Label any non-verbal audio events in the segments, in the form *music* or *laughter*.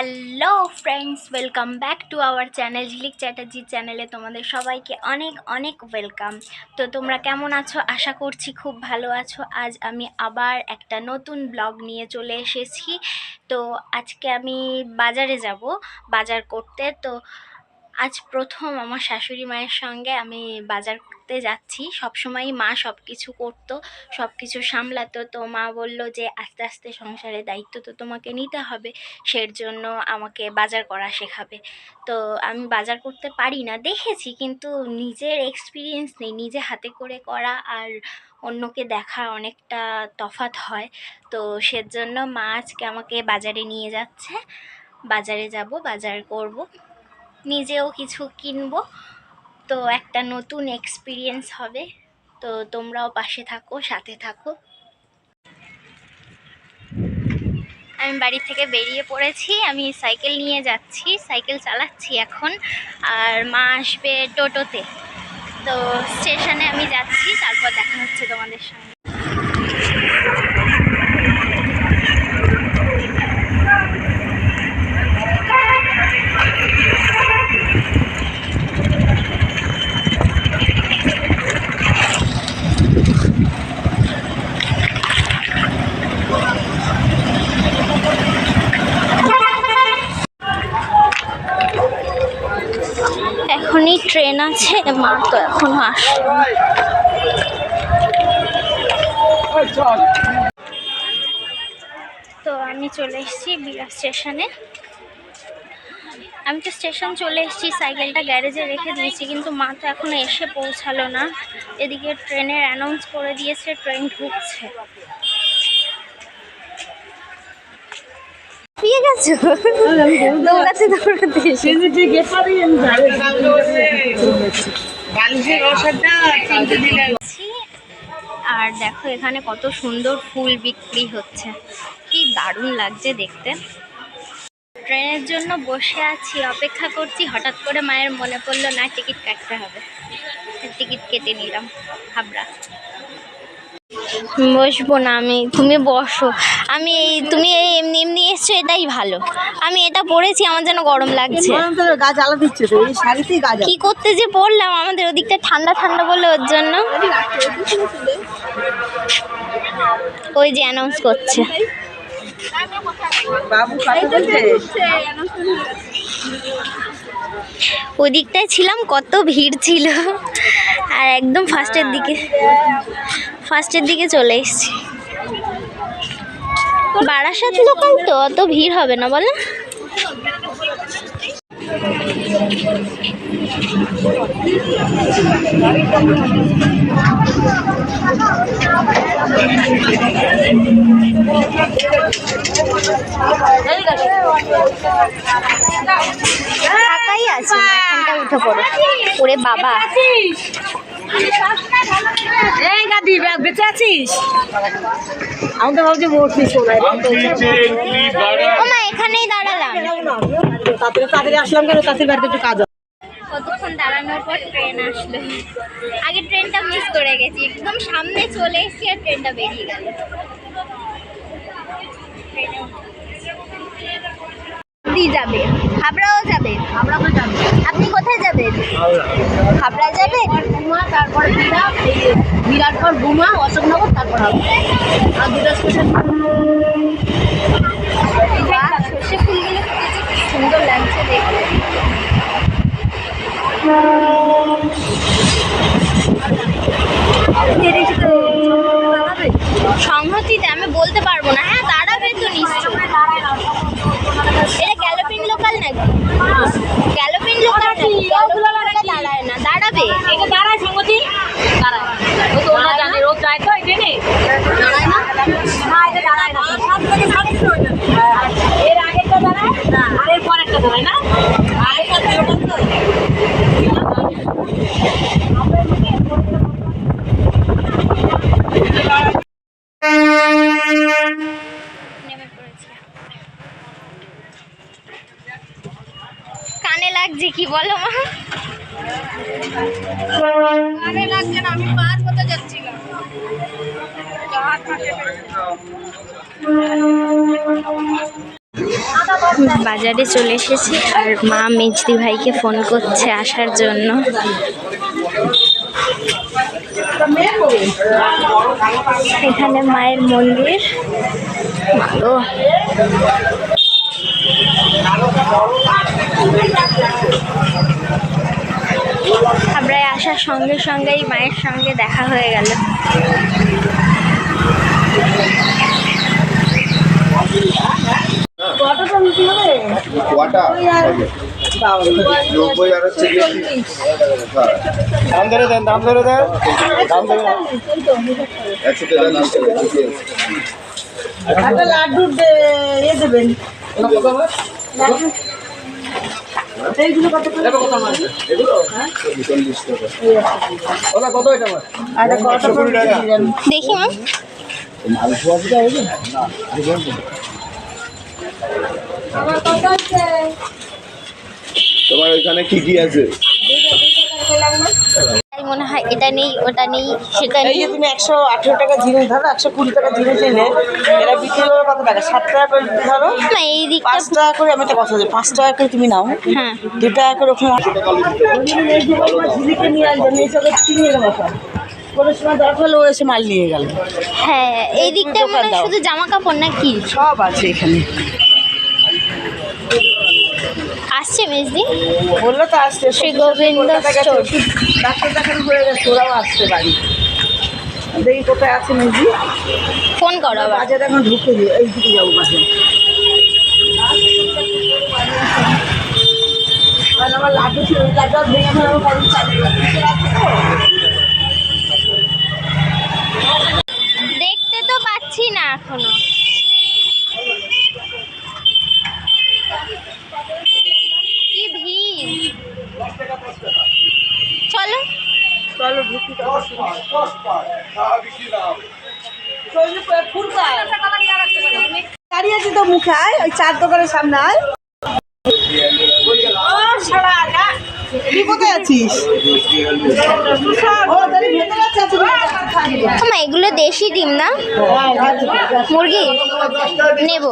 Hello friends welcome back to our channel Jhilik Chatterjee চ্যানেলে তোমাদের সবাইকে অনেক অনেক ওয়েলকাম তো তোমরা কেমন আছো? আশা করছি খুব ভালো আছো। আজ আমি আবার একটা নতুন ব্লগ নিয়ে চলে এসেছি। তো আজকে আমি বাজারে যাব, বাজার করতে। তো আজ প্রথম আমার শাশুড়ি মায়ের সঙ্গে আমি বাজার করতে যাচ্ছি। সবসময়ই মা সব কিছু করতো সব কিছু সামলাতো। তো মা বলল যে, আস্তে আস্তে সংসারের দায়িত্ব তো তোমাকে নিতে হবে সের জন্য আমাকে বাজার করা শেখাবে। তো আমি বাজার করতে পারি না, দেখেছি, কিন্তু নিজের এক্সপিরিয়েন্স নেই, নিজে হাতে করে করা আর অন্যকে দেখা অনেকটা তফাৎ হয়। তো সেজন্য মা আজকে আমাকে বাজারে নিয়ে যাচ্ছে। বাজারে যাব, বাজার করব। নিজেও কিছু কিনবো। তো একটা নতুন এক্সপিরিয়েন্স হবে। তো তোমরাও পাশে থাকো, সাথে থাকো। আমি বাড়ি থেকে বেরিয়ে পড়েছি। আমি সাইকেল নিয়ে যাচ্ছি, সাইকেল চালাচ্ছি এখন। আর মা আসবে টোটোতে। তো স্টেশনে আমি যাচ্ছি, তারপর দেখা হচ্ছে তোমাদের সঙ্গে। আছে? মা তো এখনও আসলো না। তো আমি চলে এসেছি বিরা স্টেশনে। আমি তো স্টেশন চলে এসেছি, সাইকেলটা গ্যারেজে রেখে দিয়েছি, কিন্তু মা তো এখনও এসে পৌঁছালো না। এদিকে ট্রেনের অ্যানাউন্স করে দিয়েছে, ট্রেন ঢুকছে। পেয়ে গেছো? দৌড়াতে দৌড়াতে। আর দেখো এখানে কত সুন্দর ফুল বিক্রি হচ্ছে। কি দারুণ লাগছে দেখতে। ট্রেনের জন্য বসে আছি অপেক্ষা করছি হঠাৎ করে মায়ের মনে পড়ল না টিকিট কাটতে হবে। টিকিট কেটে নিলাম হাবড়া। বসবো না আমি তুমি বসো। আমি এই তুমি এই এমনি এমনি এসছো এটাই ভালো। আমি এটা পরেছি আমার যেন গরম লাগছে। গাছ আলা দিচ্ছে তো এই শাড়িতেই গাছ কি করতে যে পড়লাম আমাদের ওদিকটা ঠান্ডা ঠান্ডা বলে ওর জন্য। ওই যে অ্যানাউন্স করছে। ওদিকটায় ছিলাম কত ভিড় ছিল। আর একদম ফার্স্টের দিকে। ফার্স্টের দিকে চলে এসেছি। বারাসাত লোকাল তো অত ভিড় হবে না বলো ফাঁকাই আছে উঠে পড়ো। ওরে বাবা। এই গাদি বেঁচে আছিস? আমি তো ভাবছি শোনাই এখানেই দাঁড়ালাম। তাড়াতাড়ি তাড়াতাড়ি আসলাম কেন? তাড়াতাড়ি বাড়িতে একটু কাজ কতক্ষণ দাঁড়ানোর পর ট্রেন আসলো? আগে ট্রেনটা মিস করে গেছি। একদম সামনে চলে এসেছি আর ট্রেনটা বেরিয়ে গেল। দি যাবে হাবড়াও যাবে। আপনি কোথায় যাবেন? হাবড়া। যাবেন? তারপর বিরাট এই বিরাট পর ঘুমা অশোকনগর তারপর হবে আর দুটো স্টেশন সর্ষে ফুলগুলো ফুটেছে সুন্দর লাগছে দেখতে। সংহতিতে আমি বলতে পারব না হ্যাঁ দাঁড়াবে তো নিশ্চয় এটা গ্যালোপিন লোকাল নাকি গ্যালোপিন লোকাল নাকি গ্যালোপিন দাঁড়ায় না দাঁড়াবে এটা দাঁড়ায় সঙ্গতি? দাঁড়ায়। ও তো ওরা জানে রোজ যায় তো ট্রেনে। দাঁড়ায় না? না এটা দাঁড়ায় না। সাত থেকে সাড়ে এর আগেরটা দাঁড়ায়? আর এর পরেরটা দাঁড়ায় না আগেরটা দুটো তো নেমে পড়েছি কানে লাগছে কি বলো মা আরে লাগছে না আমি পার হতে যাচ্ছিলাম হাত বাজারে চলে এসেছি আর মা মেজদি ভাইকে ফোন করছে আসার জন্য। এখানে মায়ের মন্দির। ভালো আমরা আসার সঙ্গে সঙ্গেই মায়ের সঙ্গে দেখা হয়ে গেল। ওয়াটা নব্বই আর হচ্ছে দাম ধরে দেন দাম ধরে দেন। দাম ধরে একশো টাকা। একটা লাড্ডু ইয়ে দেবেন। এইগুলো কত করে? দিলেন? দেখি মা তোমার ওইখানে কি কি আছে? মনে হয় এটা নেই ওটা নেই সেটা এই যে তুমি একশো আঠেরো টাকা জিনিস ধরো একশো কুড়ি টাকা জিনিস নিলে এরা বিক্রি করবে কত টাকা? সাত টাকা করে ধরো? না এই দিকটা পাঁচ টাকা করে আমি একটা কথা বলি পাঁচ টাকা করে তুমি নাও। হ্যাঁ। দু টাকা করে ওখানে ঝিলিকে নিয়ে আসবে আমি এসব চিনি কোনো সময় দরকার হলে ও এসে মাল নিয়ে গেল হ্যাঁ এই দিকটা মানে শুধু জামা কাপড় নাকি? সব আছে এখানে। আসছে মেজদি? বলল তো আসছে শ্রী গোবিন্দ ডাক্তার দেখানো হয়ে গেছে ওরাও আসছে বাড়ি। দেখি কোথায় আছে মেজি ফোন করো বাজারে এখন ঢুকে দিই এই দিকে যাব বাজার। আমার লাড্ডু ছিল লাড্ডু ভেঙে ভেঙে আমার চালিয়ে আছে তো। দেখতে তো পাচ্ছি না এখনও কি ভিড় চলো চলো ঢুকি দাঁড়িয়ে আছে তো মুখে আয় ওই চার দোকানের সামনে আয়। তুই কোথায় আছিস আমা এগুলো দেশি ডিম না মুরগি নেব।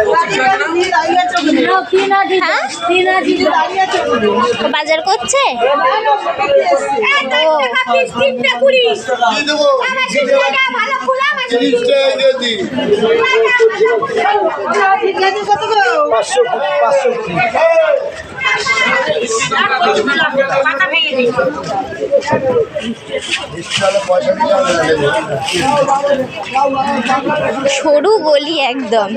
হ্যাঁ দাঁড়িয়ে আছে ওখানে। বাজার করছে? ও তিরিশ টাকা কেজি? পাঁচশো পাঁচশো। সরু গলি একদম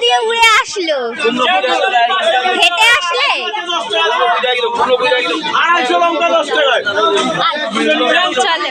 দিয়ে উড়ে আসলো হেঁটে আসলে আড়াইশো লঙ্কা দশ টাকায় চলে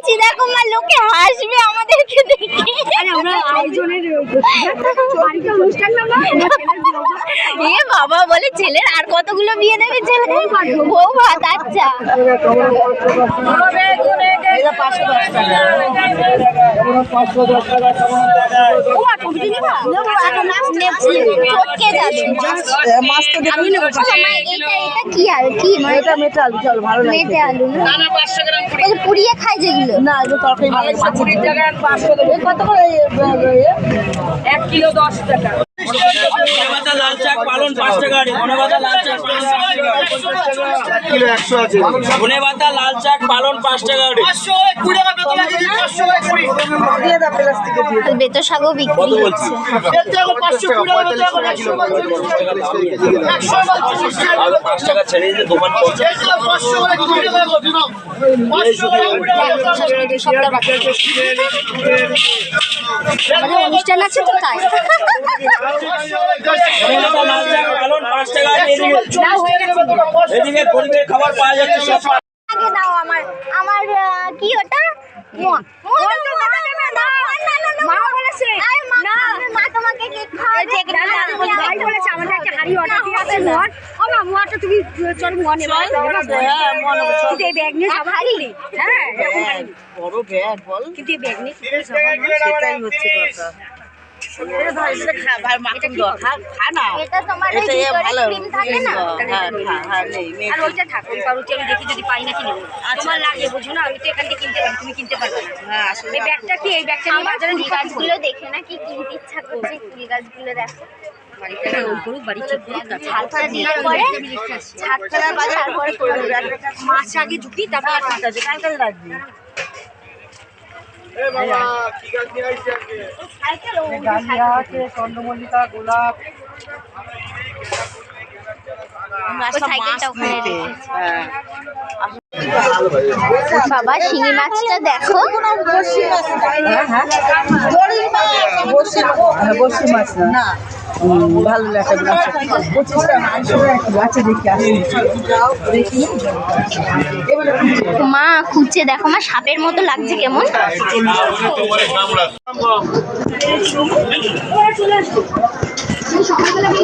মা লোকে হাসবে আমাদেরকে দেখে। এ বাবা বলে ছেলের আর কতগুলো বিয়ে দেবে ছেলে? বউ ভাত আচ্ছা পাঁচশো দশ টাকা। যে পুড়িয়ে খায় যেগুলো না এটা তরকারি কত করে? এ, এ, এ? ধনেপাতা লাল শাক পালন পাঁচ টাকা। আড়ি ধনেপাতা লাল পালন পাঁচ টাকা বেতো শাকও বিক্রি হচ্ছে অনুষ্ঠান আছে তো তাই এদিকে গরিবের খাবার পাওয়া যাচ্ছে সব আগে দাও আমার আমার কি ওটা মা বলেছে মা তোমাকে কেক খাওয়াবে ভাই বলেছে আমাদের একটা হাড়ি অর্ডার দিয়ে আছে মোয়া ও মা মোয়াটা তুমি চল মনে কিন্তু ব্যাগ নিয়ে যাব হাড়ি হ্যাঁ। বড় ব্যাগ বল কিন্তু ব্যাগ নিয়ে সেটাই হচ্ছে কথা এটা ধর, এটা খা, ভাই, মাখন দাও, খা, খা না। এটা তোমার এটা ভালো। ক্রিম থাকে না? হ্যাঁ, হ্যাঁ, নেই, নেই। আর ওইটা থাকুন পাউরুটি আমি দেখি যদি পাই নাকি নেব। তোমার লাগে বুঝো না আমি তো এখান থেকে কিনতে পারি তুমি কিনতে পারবে না। হ্যাঁ, আসলে এই ব্যাগটা কি এই ব্যাগটা নিয়ে বাজারে নিয়ে গাছগুলো দেখে না কি কিনতে ইচ্ছা করছে ফুল গাছগুলো দেখো। বাড়িতে রোদ করুক বাড়ি ঠিক করুক গাছ ছাদটা দিলে পরে ছাদটা তারপরে করবে। মাছ আগে ঢুকি তারপর রাখবি। ডালিয়া আছে, চন্দ্রমল্লিকা, গোলাপ। আমি আসলাম সাইকেলটা মাছ ওখানে নিতে। হ্যাঁ। বাবা শিঙি মাছটা দেখো। হ্যাঁ, হ্যাঁ। হ্যাঁ, মাছ না। ভালো লাগে আসি দেখি মা খুঁজছে দেখো মা সাপের মতো লাগছে কেমন। হ্যাঁ চলো আমি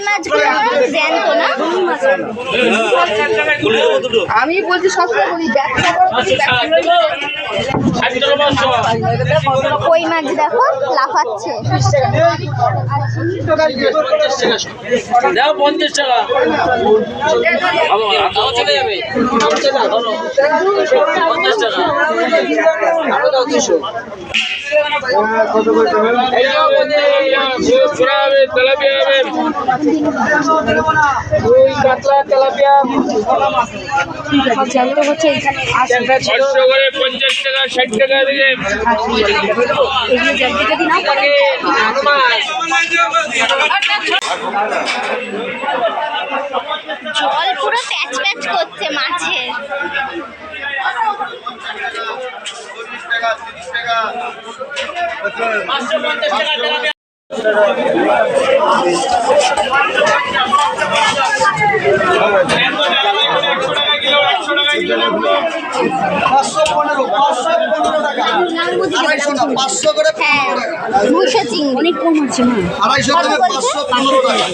মাছগুলো জ্যান্ত না। দুটো আমি বলছি বলি কই মাছ দেখো? লাফাচ্ছে। পঞ্চাশ টাকা। চলে যাবে। পঞ্চাশ টাকা। কত করে করে পঞ্চাশ টাকা ষাট টাকা দিলে পুরো প্যাচ প্যাচ করছে মাছের চল্লিশ টাকা তিরিশ টাকা পাঁচশো পঞ্চাশ টাকা পাঁচশো পনেরো পাঁচশো পনেরো টাকা। আড়াইশো না পাঁচশো করে অনেক কম আছে আড়াইশো দামে পাঁচশো পনেরো টাকা।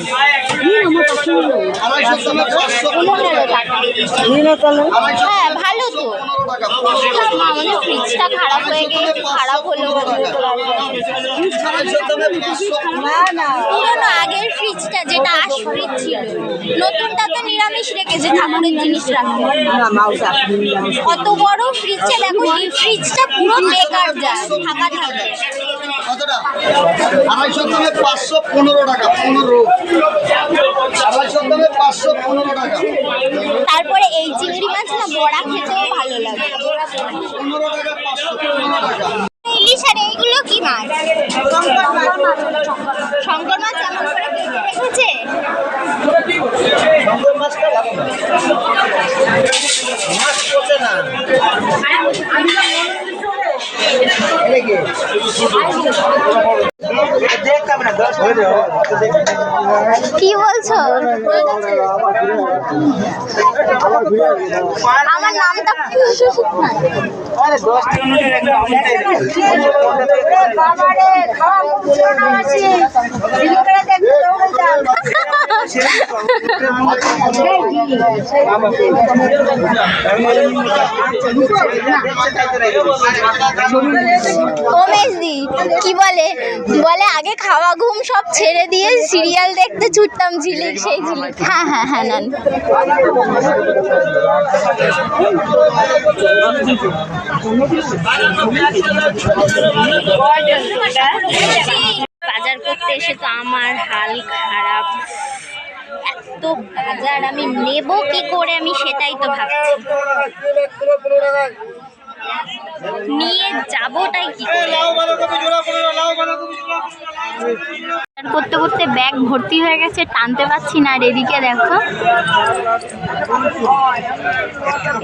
আড়াইশো দামে পাঁচশো পনেরো টাকা। আড়াইশো ভালো তো আমাদের ফ্রিজটা খারাপ হয়ে গিয়েছে খারাপ হলো পুরোনো আগের ফ্রিজটা যেটা আশ ছিল নতুনটা তো নিরামিষ রেখেছে ঠাকুরের জিনিস রাখে কত বড় ফ্রিজটা দেখো ফ্রিজটা পুরো বেকার যায় ফাঁকা থাকে কতটা আড়াইশো দামে পাঁচশো পনেরো টাকা পনেরো। আড়াইশো দামে পাঁচশো পনেরো টাকা। তারপরে এই চিংড়ি মাছ না বড়া খেতেও ভালো লাগে। পনেরো টাকা পাঁচশো পনেরো টাকা। ইলিশ আর এইগুলো কি মাছ? শঙ্কর মাছ এমন করে কেটে রেখেছে? কি বলছো? আমার নামটা উমেশ *laughs* কি বলে? বলে, আগে খাওয়া ঘুম সব ছেড়ে দিয়ে সিরিয়াল দেখতে ছুটতাম ঝিলিক, সেই ঝিলিক। হ্যাঁ হ্যাঁ হ্যাঁ নেন। বাজার করতে এসে তো আমার হাল খারাপ। এত বাজার আমি নেব কি করে আমি সেটাই তো ভাবছি। নিয়ে যাবোটাই কি করতে করতে ব্যাগ ভর্তি হয়ে গেছে, টানতে পারছি না। আর এদিকে দেখো,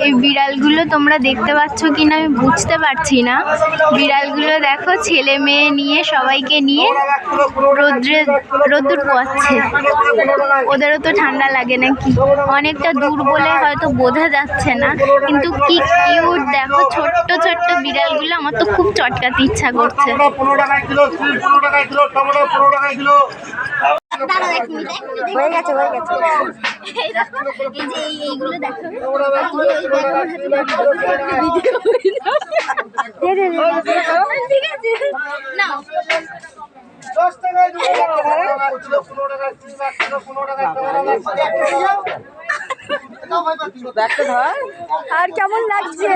এই বিড়ালগুলো তোমরা দেখতে পাচ্ছ কি না আমি বুঝতে পারছি না। বিড়ালগুলো দেখো, ছেলে মেয়ে নিয়ে, সবাইকে নিয়ে রোদ্রে, রোদ্দুর পোয়াচ্ছে। ওদেরও তো ঠান্ডা লাগে নাকি? অনেকটা দূর বলে হয়তো বোঝা যাচ্ছে না। কিন্তু কি কিউট দেখো, ছোট্ট ছোট্ট বিড়ালগুলো আমার তো খুব চটকাতে ইচ্ছা করছে। কিলো কিলো কিলো হয়ে গেছে হয়ে গেছে। দে পনেরো আর কেমন লাগছে?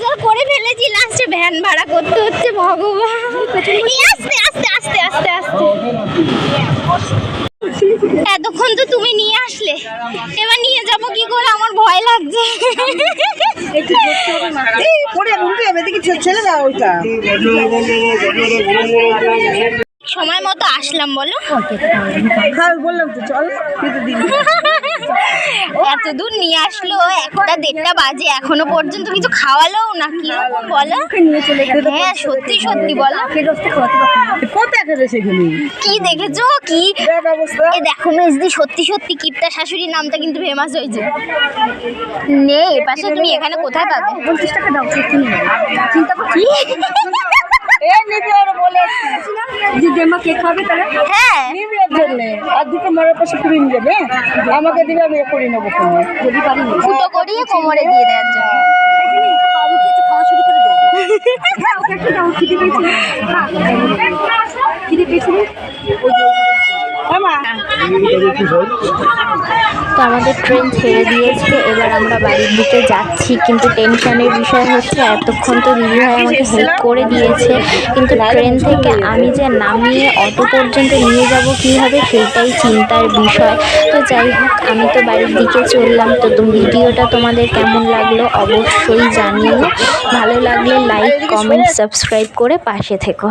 বাজার করে ফেলেছি লাস্টে ভ্যান ভাড়া করতে হচ্ছে ভগবান। আস্তে আস্তে আস্তে আস্তে আস্তে। এতক্ষণ তো তুমি নিয়ে আসলে। এবার নিয়ে যাব কি করে? আমার ভয় লাগছে। সময় মতো আসলাম বলো। হ্যাঁ বললাম তো চল। দিন এত দূর নিয়ে আসলো একটা দেড়টা বাজে এখনও পর্যন্ত কিছু খাওয়ালোও না কীরকম বলো? হ্যাঁ সত্যি সত্যি বলো। কি দেখেছ? কি? এ দেখো মেজদি সত্যি সত্যি কিপটা শাশুড়ির নামটা কিন্তু ফেমাস হয়েছে। নে এ পাশে তুমি এখানে কোথায় পাবে? পঞ্চাশ টাকা দাও চিন্তা করছি *laughs* এ নিবি আর বলে। দিদি মা কে খাবে তাহলে? হ্যাঁ। নিবি ওর জন্য। আর দুটো মারের পাশে করে নিয়ে আমাকে দিবে আমি করে নেব যদি পারি ফুটো করিয়ে কোমরে দিয়ে দেওয়ার জন্য। খাওয়া শুরু করে দেবো তো আমাদের ট্রেন ছেড়ে দিয়েছে, এবার আমরা বাড়ির দিকে যাচ্ছি, কিন্তু টেনশনের বিষয় হচ্ছে এতক্ষণ তো দিদিভাই আমাকে হেল্প করে দিয়েছে, কিন্তু ট্রেন থেকে আমি যে নামিয়ে অটো পর্যন্ত নিয়ে যাব কীভাবে সেইটাই চিন্তার বিষয়। তো যাই হোক, আমি তো বাড়ির দিকে চললাম, তো ভিডিওটা তোমাদের কেমন লাগল অবশ্যই জানিও। ভালো লাগলে লাইক কমেন্ট সাবস্ক্রাইব করে পাশে থেকো।